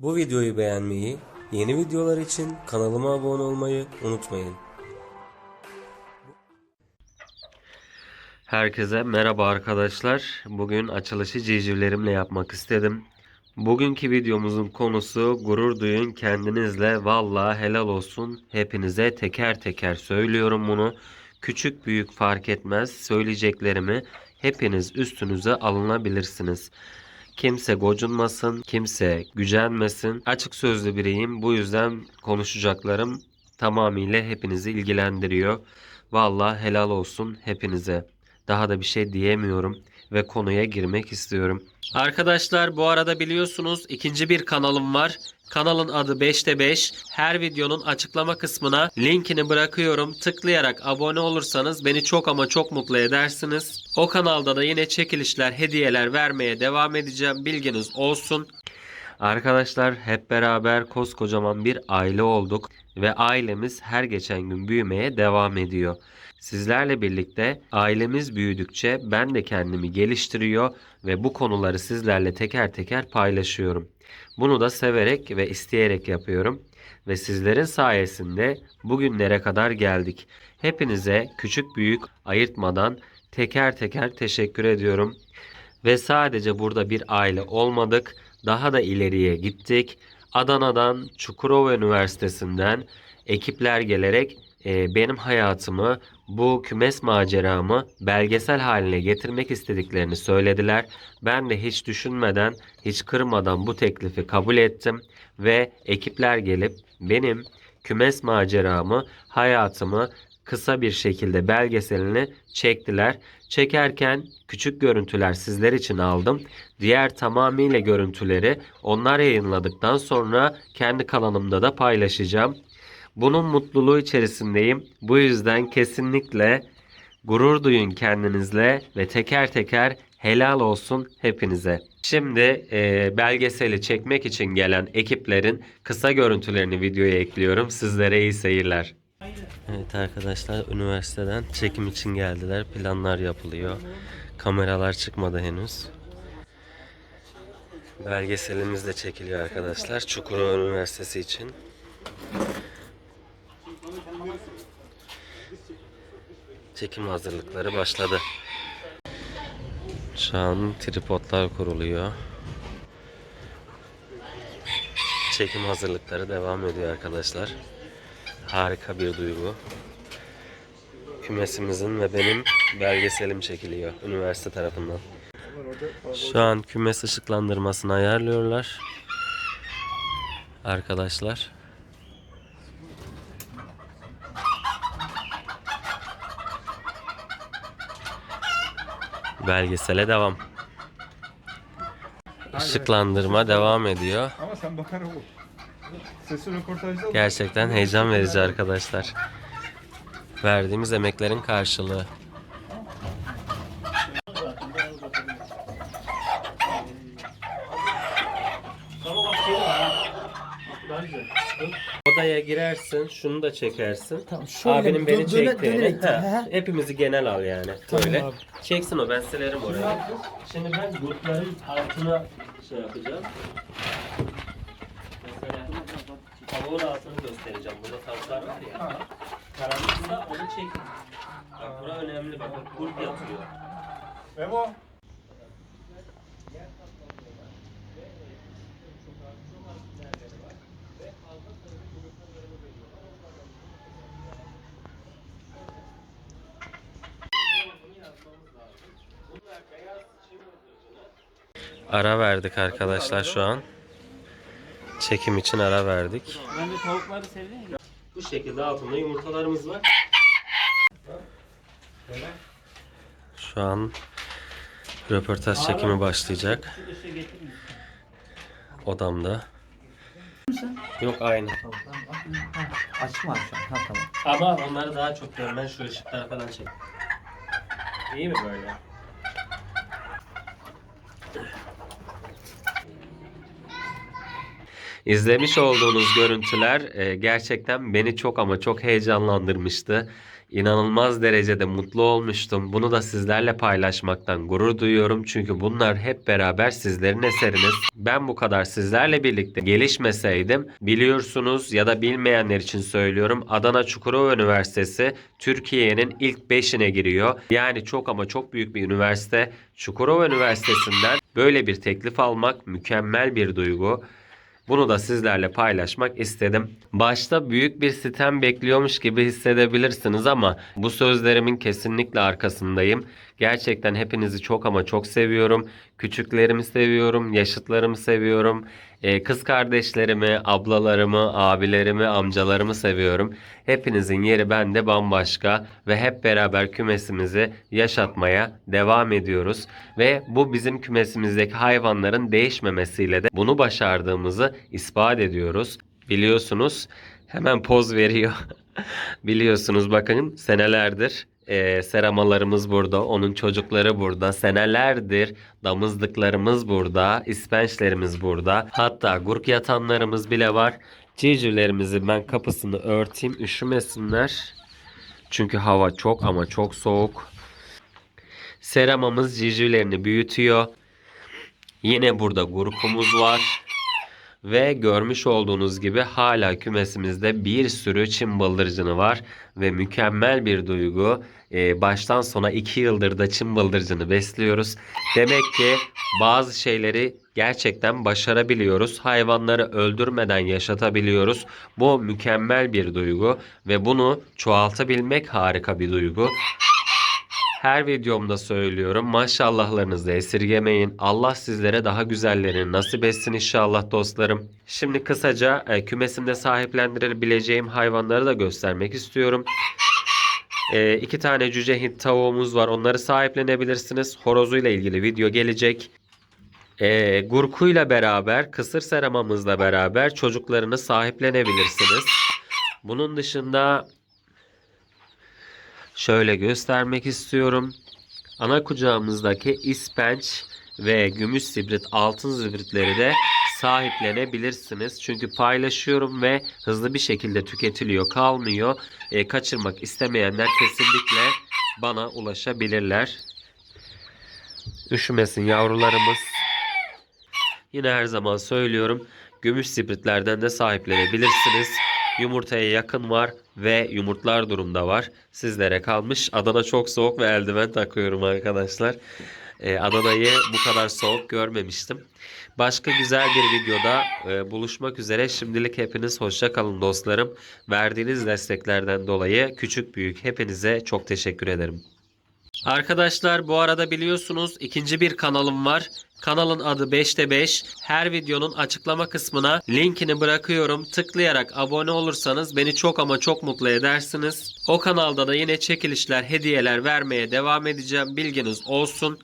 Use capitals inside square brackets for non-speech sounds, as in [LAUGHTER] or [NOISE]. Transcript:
Bu videoyu beğenmeyi, yeni videolar için kanalıma abone olmayı unutmayın. Herkese merhaba arkadaşlar. Bugün açılışı civcivlerimle yapmak istedim. Bugünkü videomuzun konusu gurur duyun kendinizle. Vallahi helal olsun. Hepinize teker teker söylüyorum bunu. Küçük büyük fark etmez. Söyleyeceklerimi hepiniz üstünüze alınabilirsiniz. Kimse gocunmasın, kimse gücenmesin. Açık sözlü biriyim. Bu yüzden konuşacaklarım tamamıyla hepinizi ilgilendiriyor. Vallahi helal olsun hepinize. Daha da bir şey diyemiyorum ve konuya girmek istiyorum. Arkadaşlar bu arada biliyorsunuz ikinci bir kanalım var. Kanalın adı 5'te 5. Her videonun açıklama kısmına linkini bırakıyorum. Tıklayarak abone olursanız beni çok ama çok mutlu edersiniz. O kanalda da yine çekilişler, hediyeler vermeye devam edeceğim. Bilginiz olsun. Arkadaşlar hep beraber koskocaman bir aile olduk ve ailemiz her geçen gün büyümeye devam ediyor. Sizlerle birlikte ailemiz büyüdükçe ben de kendimi geliştiriyor ve bu konuları sizlerle teker teker paylaşıyorum. Bunu da severek ve isteyerek yapıyorum ve sizlerin sayesinde bugünlere kadar geldik. Hepinize küçük büyük ayırtmadan teker teker teşekkür ediyorum. Ve sadece burada bir aile olmadık. Daha da ileriye gittik. Adana'dan, Çukurova Üniversitesi'nden ekipler gelerek e, benim hayatımı, bu kümes maceramı belgesel haline getirmek istediklerini söylediler. Ben de hiç düşünmeden, hiç kırmadan bu teklifi kabul ettim ve ekipler gelip benim kümes maceramı, hayatımı kısa bir şekilde belgeselini çektiler. Çekerken küçük görüntüler sizler için aldım. Diğer tamamıyla görüntüleri onlar yayınladıktan sonra kendi kanalımda da paylaşacağım. Bunun mutluluğu içerisindeyim. Bu yüzden kesinlikle gurur duyun kendinizle ve teker teker helal olsun hepinize. Şimdi e, belgeseli çekmek için gelen ekiplerin kısa görüntülerini videoya ekliyorum. Sizlere iyi seyirler. Evet arkadaşlar üniversiteden çekim için geldiler. Planlar yapılıyor. Kameralar çıkmadı henüz. Belgeselimiz de çekiliyor arkadaşlar. Çukurova Üniversitesi için. Çekim hazırlıkları başladı. Şu an tripodlar kuruluyor. Çekim hazırlıkları devam ediyor arkadaşlar. Harika bir duygu. Kümesimizin ve benim belgeselim çekiliyor üniversite tarafından. Şu an kümes ışıklandırmasını ayarlıyorlar. Arkadaşlar. Belgesele devam. Işıklandırma devam ediyor. Ama sen bakar ol. Sesi röportajda ol. Gerçekten heyecan verici arkadaşlar. Verdiğimiz emeklerin karşılığı. Odaya girersin, şunu da çekersin. Tamam, şöyle Abinin beni dö- döne- çektiğini. dönerek- He, he. hepimizi genel al yani. Tamam Böyle. abi. Çeksin o ben silerim orayı. Şimdi ben grupların altına şey yapacağım. Mesela tavuğun altını göstereceğim. Burada tavuklar var ya. Karanlıksa onu çek. Bak bura önemli bakın kurt yatıyor. Memo. Ara verdik arkadaşlar şu an. Çekim için ara verdik. Ben de tavukları seviyorum. Bu şekilde altında yumurtalarımız var. Şu an röportaj çekimi başlayacak. Odamda. Yok aynı. Abi şu an? Ha tamam. Ama onları daha çok görmen şu ışıklar falan çek. İyi mi böyle? İzlemiş olduğunuz görüntüler e, gerçekten beni çok ama çok heyecanlandırmıştı. İnanılmaz derecede mutlu olmuştum. Bunu da sizlerle paylaşmaktan gurur duyuyorum. Çünkü bunlar hep beraber sizlerin eseriniz. Ben bu kadar sizlerle birlikte gelişmeseydim biliyorsunuz ya da bilmeyenler için söylüyorum. Adana Çukurova Üniversitesi Türkiye'nin ilk 5'ine giriyor. Yani çok ama çok büyük bir üniversite. Çukurova Üniversitesi'nden böyle bir teklif almak mükemmel bir duygu. Bunu da sizlerle paylaşmak istedim. Başta büyük bir sitem bekliyormuş gibi hissedebilirsiniz ama bu sözlerimin kesinlikle arkasındayım. Gerçekten hepinizi çok ama çok seviyorum. Küçüklerimi seviyorum, yaşıtlarımı seviyorum. Ee, kız kardeşlerimi, ablalarımı, abilerimi, amcalarımı seviyorum. Hepinizin yeri bende bambaşka ve hep beraber kümesimizi yaşatmaya devam ediyoruz. Ve bu bizim kümesimizdeki hayvanların değişmemesiyle de bunu başardığımızı ispat ediyoruz. Biliyorsunuz hemen poz veriyor. [LAUGHS] Biliyorsunuz bakın senelerdir e, seramalarımız burada, onun çocukları burada, senelerdir damızlıklarımız burada, ispençlerimiz burada. Hatta gurk yatanlarımız bile var. Civcivlerimizi ben kapısını örteyim üşümesinler. Çünkü hava çok ama çok soğuk. Seramamız civcivlerini büyütüyor. Yine burada gurkumuz var. Ve görmüş olduğunuz gibi hala kümesimizde bir sürü çim bıldırcını var. Ve mükemmel bir duygu. Ee, baştan sona 2 yıldır da çim bıldırcını besliyoruz. Demek ki bazı şeyleri gerçekten başarabiliyoruz. Hayvanları öldürmeden yaşatabiliyoruz. Bu mükemmel bir duygu. Ve bunu çoğaltabilmek harika bir duygu. Her videomda söylüyorum. Maşallahlarınızı esirgemeyin. Allah sizlere daha güzellerini nasip etsin inşallah dostlarım. Şimdi kısaca e, kümesimde sahiplendirebileceğim hayvanları da göstermek istiyorum. E, iki tane cüce hint tavuğumuz var. Onları sahiplenebilirsiniz. Horozuyla ilgili video gelecek. E, gurkuyla beraber, kısır seramamızla beraber çocuklarını sahiplenebilirsiniz. Bunun dışında şöyle göstermek istiyorum. Ana kucağımızdaki ispenç ve gümüş sibrit, altın zibritleri de sahiplenebilirsiniz. Çünkü paylaşıyorum ve hızlı bir şekilde tüketiliyor, kalmıyor. E, kaçırmak istemeyenler kesinlikle bana ulaşabilirler. Üşümesin yavrularımız. Yine her zaman söylüyorum. Gümüş sibritlerden de sahiplenebilirsiniz. Yumurtaya yakın var ve yumurtlar durumda var. Sizlere kalmış. Adana çok soğuk ve eldiven takıyorum arkadaşlar. Ee, Adana'yı bu kadar soğuk görmemiştim. Başka güzel bir videoda e, buluşmak üzere. Şimdilik hepiniz hoşça kalın dostlarım. Verdiğiniz desteklerden dolayı küçük büyük hepinize çok teşekkür ederim. Arkadaşlar bu arada biliyorsunuz ikinci bir kanalım var. Kanalın adı 5'te 5. Her videonun açıklama kısmına linkini bırakıyorum. Tıklayarak abone olursanız beni çok ama çok mutlu edersiniz. O kanalda da yine çekilişler, hediyeler vermeye devam edeceğim. Bilginiz olsun.